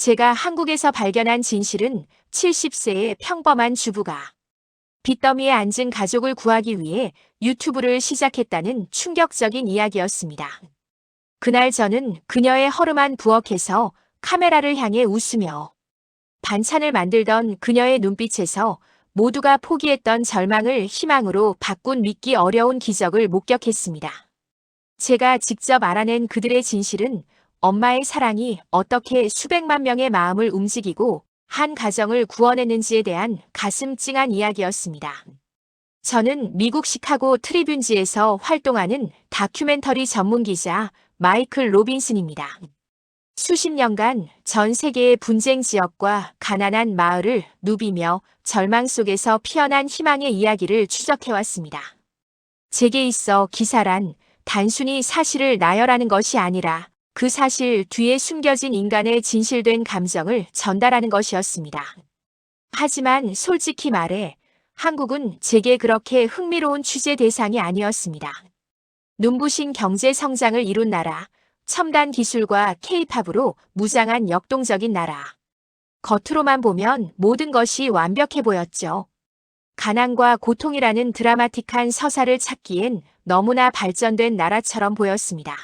제가 한국에서 발견한 진실은 70세의 평범한 주부가 빚더미에 앉은 가족을 구하기 위해 유튜브를 시작했다는 충격적인 이야기였습니다. 그날 저는 그녀의 허름한 부엌에서 카메라를 향해 웃으며 반찬을 만들던 그녀의 눈빛에서 모두가 포기했던 절망을 희망으로 바꾼 믿기 어려운 기적을 목격했습니다. 제가 직접 알아낸 그들의 진실은 엄마의 사랑이 어떻게 수백만 명의 마음을 움직이고 한 가정을 구원했는지에 대한 가슴 찡한 이야기였습니다. 저는 미국 시카고 트리뷴지에서 활동하는 다큐멘터리 전문 기자 마이클 로빈슨입니다. 수십 년간 전 세계의 분쟁 지역과 가난한 마을을 누비며 절망 속에서 피어난 희망의 이야기를 추적해왔습니다. 제게 있어 기사란 단순히 사실을 나열하는 것이 아니라 그 사실 뒤에 숨겨진 인간의 진실된 감정을 전달하는 것이었습니다. 하지만 솔직히 말해 한국은 제게 그렇게 흥미로운 취재 대상이 아니었습니다. 눈부신 경제 성장을 이룬 나라, 첨단 기술과 케이팝으로 무장한 역동적인 나라. 겉으로만 보면 모든 것이 완벽해 보였죠. 가난과 고통이라는 드라마틱한 서사를 찾기엔 너무나 발전된 나라처럼 보였습니다.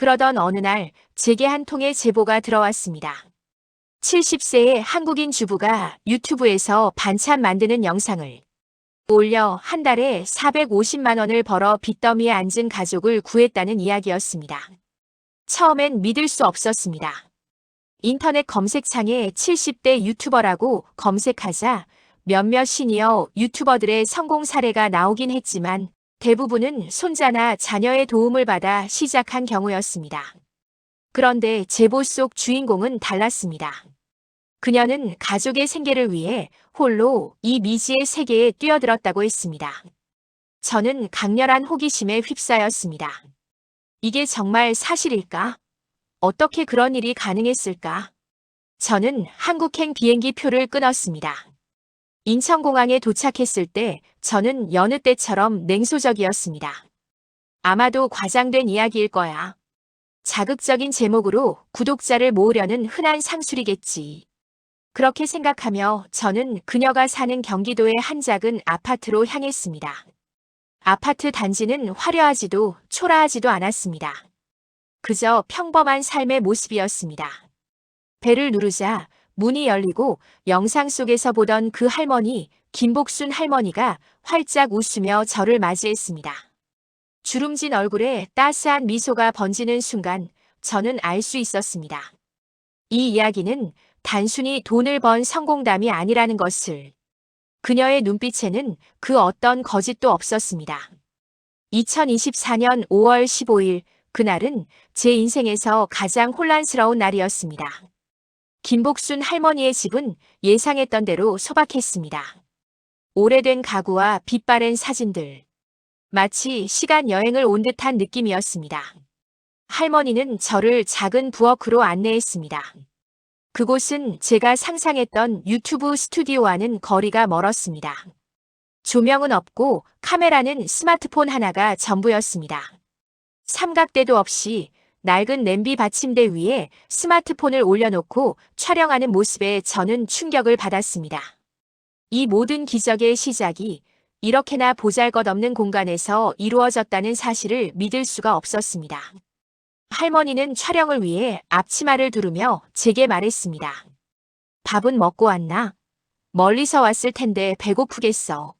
그러던 어느 날 제게 한 통의 제보가 들어왔습니다. 70세의 한국인 주부가 유튜브에서 반찬 만드는 영상을 올려 한 달에 450만 원을 벌어 빚더미에 앉은 가족을 구했다는 이야기였습니다. 처음엔 믿을 수 없었습니다. 인터넷 검색창에 70대 유튜버라고 검색하자 몇몇 시니어 유튜버들의 성공 사례가 나오긴 했지만 대부분은 손자나 자녀의 도움을 받아 시작한 경우였습니다. 그런데 제보 속 주인공은 달랐습니다. 그녀는 가족의 생계를 위해 홀로 이 미지의 세계에 뛰어들었다고 했습니다. 저는 강렬한 호기심에 휩싸였습니다. 이게 정말 사실일까? 어떻게 그런 일이 가능했을까? 저는 한국행 비행기 표를 끊었습니다. 인천공항에 도착했을 때 저는 여느 때처럼 냉소적이었습니다. 아마도 과장된 이야기일 거야. 자극적인 제목으로 구독자를 모으려는 흔한 상술이겠지. 그렇게 생각하며 저는 그녀가 사는 경기도의 한 작은 아파트로 향했습니다. 아파트 단지는 화려하지도 초라하지도 않았습니다. 그저 평범한 삶의 모습이었습니다. 배를 누르자 문이 열리고 영상 속에서 보던 그 할머니, 김복순 할머니가 활짝 웃으며 저를 맞이했습니다. 주름진 얼굴에 따스한 미소가 번지는 순간 저는 알 수 있었습니다. 이 이야기는 단순히 돈을 번 성공담이 아니라는 것을. 그녀의 눈빛에는 그 어떤 거짓도 없었습니다. 2024년 5월 15일, 그날은 제 인생에서 가장 혼란스러운 날이었습니다. 김복순 할머니의 집은 예상했던 대로 소박했습니다. 오래된 가구와 빛바랜 사진들. 마치 시간 여행을 온 듯한 느낌이었습니다. 할머니는 저를 작은 부엌으로 안내했습니다. 그곳은 제가 상상했던 유튜브 스튜디오와는 거리가 멀었습니다. 조명은 없고 카메라는 스마트폰 하나가 전부였습니다. 삼각대도 없이 낡은 냄비 받침대 위에 스마트폰을 올려놓고 촬영하는 모습에 저는 충격을 받았습니다. 이 모든 기적의 시작이 이렇게나 보잘것없는 공간에서 이루어졌다는 사실을 믿을 수가 없었습니다. 할머니는 촬영을 위해 앞치마를 두르며 제게 말했습니다. 밥은 먹고 왔나? 멀리서 왔을 텐데 배고프겠어.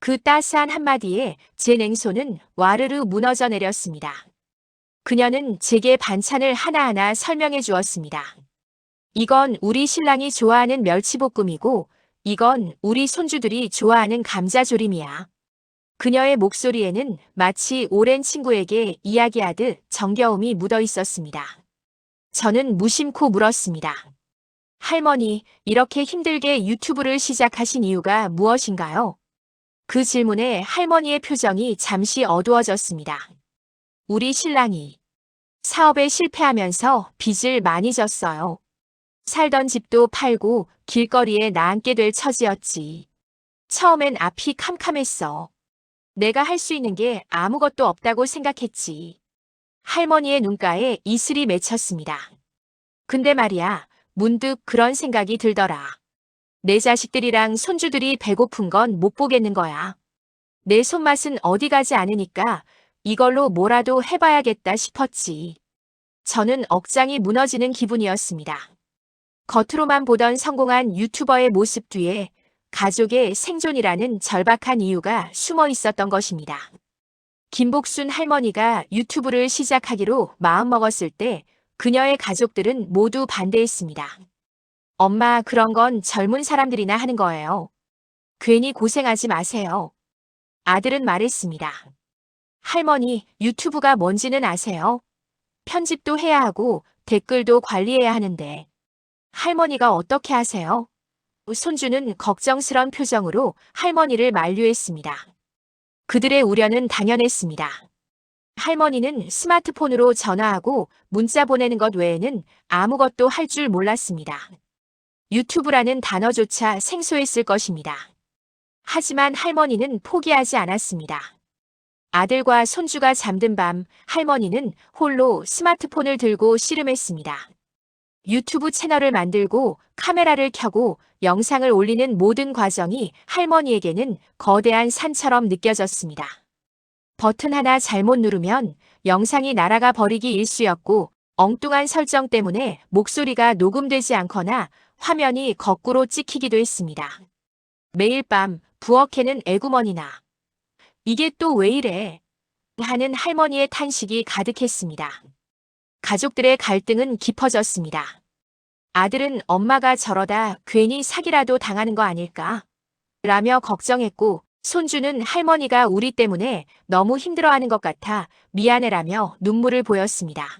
그 따스한 한마디에 제 냉소는 와르르 무너져 내렸습니다. 그녀는 제게 반찬을 하나하나 설명해 주었습니다. 이건 우리 신랑이 좋아하는 멸치볶음이고 이건 우리 손주들이 좋아하는 감자조림이야. 그녀의 목소리에는 마치 오랜 친구에게 이야기하듯 정겨움이 묻어 있었습니다. 저는 무심코 물었습니다. 할머니, 이렇게 힘들게 유튜브를 시작하신 이유가 무엇인가요? 그 질문에 할머니의 표정이 잠시 어두워졌습니다. 우리 신랑이 사업에 실패하면서 빚을 많이 졌어요. 살던 집도 팔고 길거리에 나앉게 될 처지였지. 처음엔 앞이 캄캄했어. 내가 할 수 있는 게 아무것도 없다고 생각했지. 할머니의 눈가에 이슬이 맺혔습니다. 근데 말이야, 문득 그런 생각이 들더라. 내 자식들이랑 손주들이 배고픈 건 못 보겠는 거야. 내 손맛은 어디 가지 않으니까 이걸로 뭐라도 해봐야겠다 싶었지. 저는 억장이 무너지는 기분이었습니다. 겉으로만 보던 성공한 유튜버의 모습 뒤에 가족의 생존이라는 절박한 이유가 숨어 있었던 것입니다. 김복순 할머니가 유튜브를 시작하기로 마음먹었을 때 그녀의 가족들은 모두 반대했습니다. 엄마, 그런 건 젊은 사람들이나 하는 거예요. 괜히 고생하지 마세요. 아들은 말했습니다. 할머니, 유튜브가 뭔지는 아세요? 편집도 해야 하고 댓글도 관리해야 하는데. 할머니가 어떻게 하세요? 손주는 걱정스런 표정으로 할머니를 만류했습니다. 그들의 우려는 당연했습니다. 할머니는 스마트폰으로 전화하고 문자 보내는 것 외에는 아무것도 할 줄 몰랐습니다. 유튜브라는 단어조차 생소했을 것입니다. 하지만 할머니는 포기하지 않았습니다. 아들과 손주가 잠든 밤 할머니는 홀로 스마트폰을 들고 씨름했습니다. 유튜브 채널을 만들고 카메라를 켜고 영상을 올리는 모든 과정이 할머니에게는 거대한 산처럼 느껴졌습니다. 버튼 하나 잘못 누르면 영상이 날아가 버리기 일쑤였고 엉뚱한 설정 때문에 목소리가 녹음되지 않거나 화면이 거꾸로 찍히기도 했습니다. 매일 밤 부엌에는 애구머니나 이게 또 왜 이래? 하는 할머니의 탄식이 가득했습니다. 가족들의 갈등은 깊어졌습니다. 아들은 엄마가 저러다 괜히 사기라도 당하는 거 아닐까? 라며 걱정했고 손주는 할머니가 우리 때문에 너무 힘들어하는 것 같아 미안해라며 눈물을 보였습니다.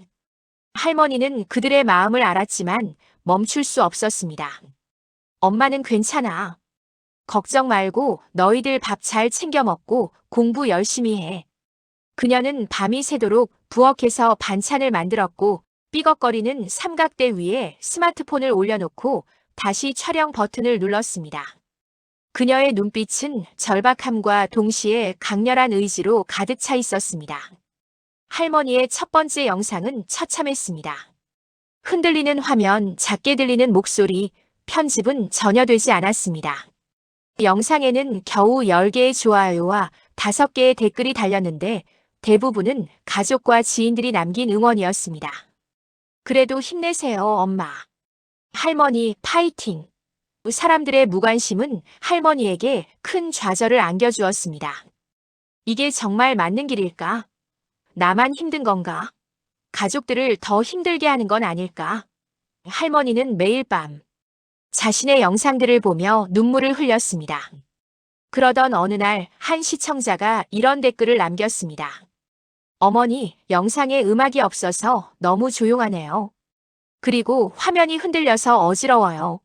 할머니는 그들의 마음을 알았지만 멈출 수 없었습니다. 엄마는 괜찮아. 걱정 말고 너희들 밥 잘 챙겨 먹고 공부 열심히 해. 그녀는 밤이 새도록 부엌에서 반찬을 만들었고 삐걱거리는 삼각대 위에 스마트폰을 올려놓고 다시 촬영 버튼을 눌렀습니다. 그녀의 눈빛은 절박함과 동시에 강렬한 의지로 가득 차 있었습니다. 할머니의 첫 번째 영상은 처참했습니다. 흔들리는 화면, 작게 들리는 목소리, 편집은 전혀 되지 않았습니다. 영상에는 겨우 10개의 좋아요와 5개의 댓글이 달렸는데 대부분은 가족과 지인들이 남긴 응원이었습니다. 그래도 힘내세요, 엄마. 할머니, 파이팅. 사람들의 무관심은 할머니에게 큰 좌절을 안겨주었습니다. 이게 정말 맞는 길일까? 나만 힘든 건가? 가족들을 더 힘들게 하는 건 아닐까? 할머니는 매일 밤 자신의 영상들을 보며 눈물을 흘렸습니다. 그러던 어느 날 한 시청자가 이런 댓글을 남겼습니다. 어머니, 영상에 음악이 없어서 너무 조용하네요. 그리고 화면이 흔들려서 어지러워요.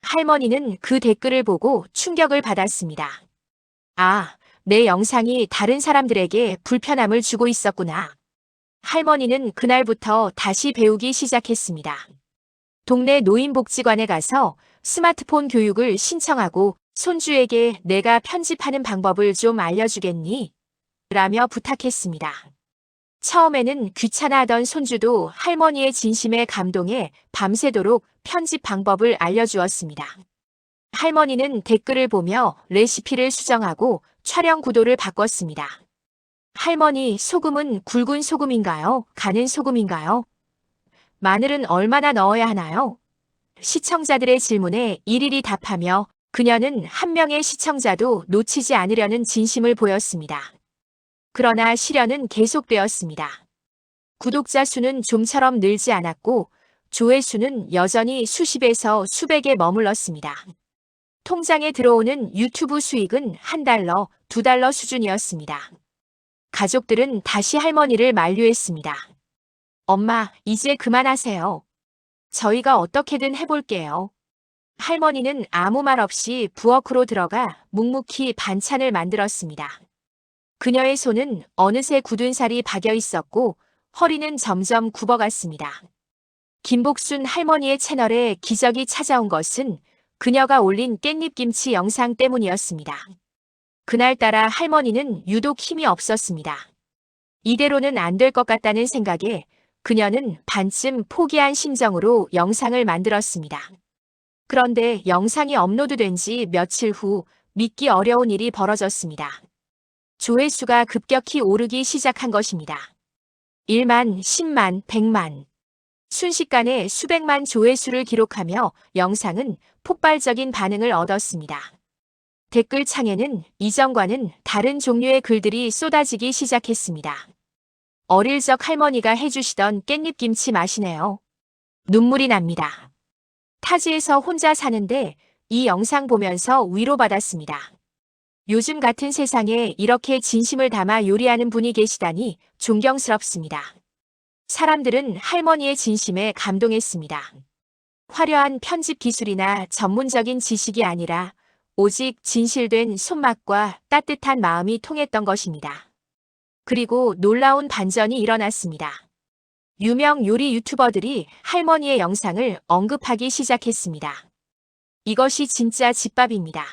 할머니는 그 댓글을 보고 충격을 받았습니다. 아, 내 영상이 다른 사람들에게 불편함을 주고 있었구나. 할머니는 그날부터 다시 배우기 시작했습니다. 동네 노인복지관에 가서 스마트폰 교육을 신청하고 손주에게 내가 편집하는 방법을 좀 알려주겠니? 라며 부탁했습니다. 처음에는 귀찮아하던 손주도 할머니의 진심에 감동해 밤새도록 편집 방법을 알려주었습니다. 할머니는 댓글을 보며 레시피를 수정하고 촬영 구도를 바꿨습니다. 할머니, 소금은 굵은 소금인가요? 가는 소금인가요? 마늘은 얼마나 넣어야 하나요? 시청자들의 질문에 일일이 답하며 그녀는 한 명의 시청자도 놓치지 않으려는 진심을 보였습니다. 그러나 시련은 계속되었습니다. 구독자 수는 좀처럼 늘지 않았고 조회수는 여전히 수십에서 수백에 머물렀습니다. 통장에 들어오는 유튜브 수익은 한 달러, 두 달러 수준이었습니다. 가족들은 다시 할머니를 만류했습니다. 엄마, 이제 그만하세요. 저희가 어떻게든 해볼게요. 할머니는 아무 말 없이 부엌으로 들어가 묵묵히 반찬을 만들었습니다. 그녀의 손은 어느새 굳은 살이 박여 있었고 허리는 점점 굽어갔습니다. 김복순 할머니의 채널에 기적이 찾아온 것은 그녀가 올린 깻잎김치 영상 때문이었습니다. 그날따라 할머니는 유독 힘이 없었습니다. 이대로는 안 될 것 같다는 생각에 그녀는 반쯤 포기한 심정으로 영상을 만들었습니다. 그런데 영상이 업로드된 지 며칠 후 믿기 어려운 일이 벌어졌습니다. 조회수가 급격히 오르기 시작한 것입니다. 1만, 10만, 100만. 순식간에 수백만 조회수를 기록하며 영상은 폭발적인 반응을 얻었습니다. 댓글창에는 이전과는 다른 종류의 글들이 쏟아지기 시작했습니다. 어릴 적 할머니가 해주시던 깻잎김치 맛이네요. 눈물이 납니다. 타지에서 혼자 사는데 이 영상 보면서 위로받았습니다. 요즘 같은 세상에 이렇게 진심을 담아 요리하는 분이 계시다니 존경스럽습니다. 사람들은 할머니의 진심에 감동했습니다. 화려한 편집 기술이나 전문적인 지식이 아니라 오직 진실된 손맛과 따뜻한 마음이 통했던 것입니다. 그리고 놀라운 반전이 일어났습니다. 유명 요리 유튜버들이 할머니의 영상을 언급하기 시작했습니다. 이것이 진짜 집밥입니다.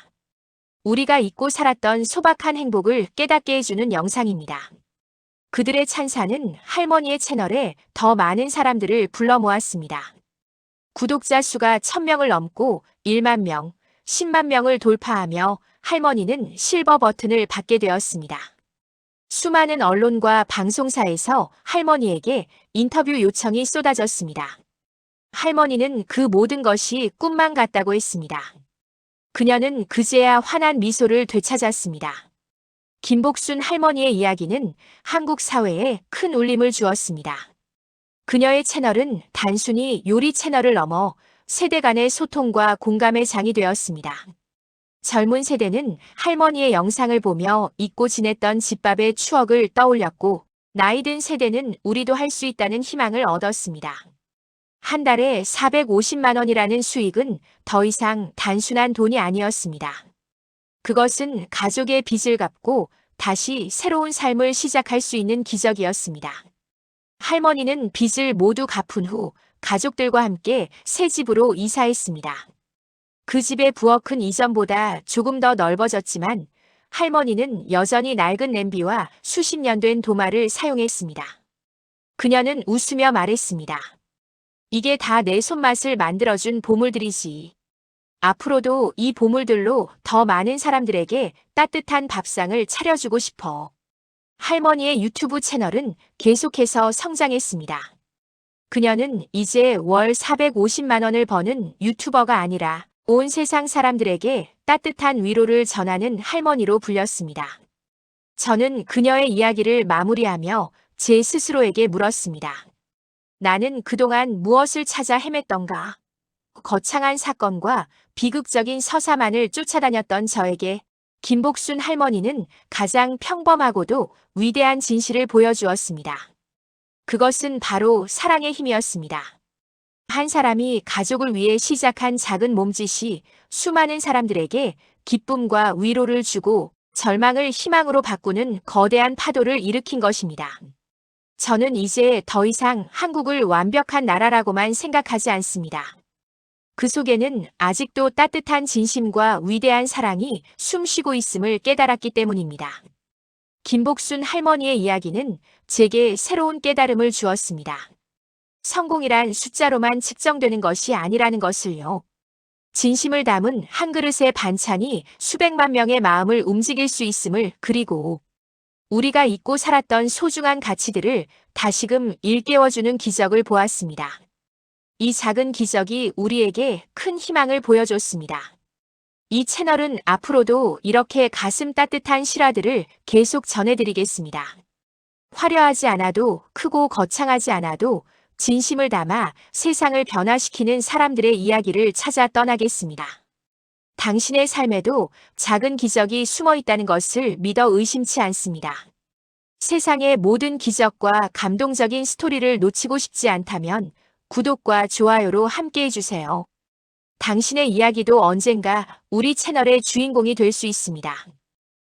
우리가 잊고 살았던 소박한 행복을 깨닫게 해주는 영상입니다. 그들의 찬사는 할머니의 채널에 더 많은 사람들을 불러 모았습니다. 구독자 수가 1000명을 넘고 1만 명, 10만 명을 돌파하며 할머니는 실버 버튼을 받게 되었습니다. 수많은 언론과 방송사에서 할머니에게 인터뷰 요청이 쏟아졌습니다. 할머니는 그 모든 것이 꿈만 같다고 했습니다. 그녀는 그제야 환한 미소를 되찾았습니다. 김복순 할머니의 이야기는 한국 사회에 큰 울림을 주었습니다. 그녀의 채널은 단순히 요리 채널을 넘어 세대 간의 소통과 공감의 장이 되었습니다. 젊은 세대는 할머니의 영상을 보며 잊고 지냈던 집밥의 추억을 떠올렸고, 나이 든 세대는 우리도 할 수 있다는 희망을 얻었습니다. 한 달에 450만 원이라는 수익은 더 이상 단순한 돈이 아니었습니다. 그것은 가족의 빚을 갚고 다시 새로운 삶을 시작할 수 있는 기적이었습니다. 할머니는 빚을 모두 갚은 후 가족들과 함께 새 집으로 이사했습니다. 그 집의 부엌은 이전보다 조금 더 넓어졌지만 할머니는 여전히 낡은 냄비와 수십 년 된 도마를 사용했습니다. 그녀는 웃으며 말했습니다. 이게 다 내 손맛을 만들어준 보물들이지. 앞으로도 이 보물들로 더 많은 사람들에게 따뜻한 밥상을 차려주고 싶어. 할머니의 유튜브 채널은 계속해서 성장했습니다. 그녀는 이제 월 450만 원을 버는 유튜버가 아니라 온 세상 사람들에게 따뜻한 위로를 전하는 할머니로 불렸습니다. 저는 그녀의 이야기를 마무리하며 제 스스로에게 물었습니다. 나는 그동안 무엇을 찾아 헤맸던가? 거창한 사건과 비극적인 서사만을 쫓아다녔던 저에게 김복순 할머니는 가장 평범하고도 위대한 진실을 보여주었습니다. 그것은 바로 사랑의 힘이었습니다. 한 사람이 가족을 위해 시작한 작은 몸짓이 수많은 사람들에게 기쁨과 위로를 주고 절망을 희망으로 바꾸는 거대한 파도를 일으킨 것입니다. 저는 이제 더 이상 한국을 완벽한 나라라고만 생각하지 않습니다. 그 속에는 아직도 따뜻한 진심과 위대한 사랑이 숨쉬고 있음을 깨달았기 때문입니다. 김복순 할머니의 이야기는 제게 새로운 깨달음을 주었습니다. 성공이란 숫자로만 측정되는 것이 아니라는 것을요. 진심을 담은 한 그릇의 반찬이 수백만 명의 마음을 움직일 수 있음을 그리고 우리가 잊고 살았던 소중한 가치들을 다시금 일깨워주는 기적을 보았습니다. 이 작은 기적이 우리에게 큰 희망을 보여줬습니다. 이 채널은 앞으로도 이렇게 가슴 따뜻한 실화들을 계속 전해드리겠습니다. 화려하지 않아도 크고 거창하지 않아도 진심을 담아 세상을 변화시키는 사람들의 이야기를 찾아 떠나겠습니다. 당신의 삶에도 작은 기적이 숨어 있다는 것을 믿어 의심치 않습니다. 세상의 모든 기적과 감동적인 스토리를 놓치고 싶지 않다면 구독과 좋아요로 함께 해주세요. 당신의 이야기도 언젠가 우리 채널의 주인공이 될 수 있습니다.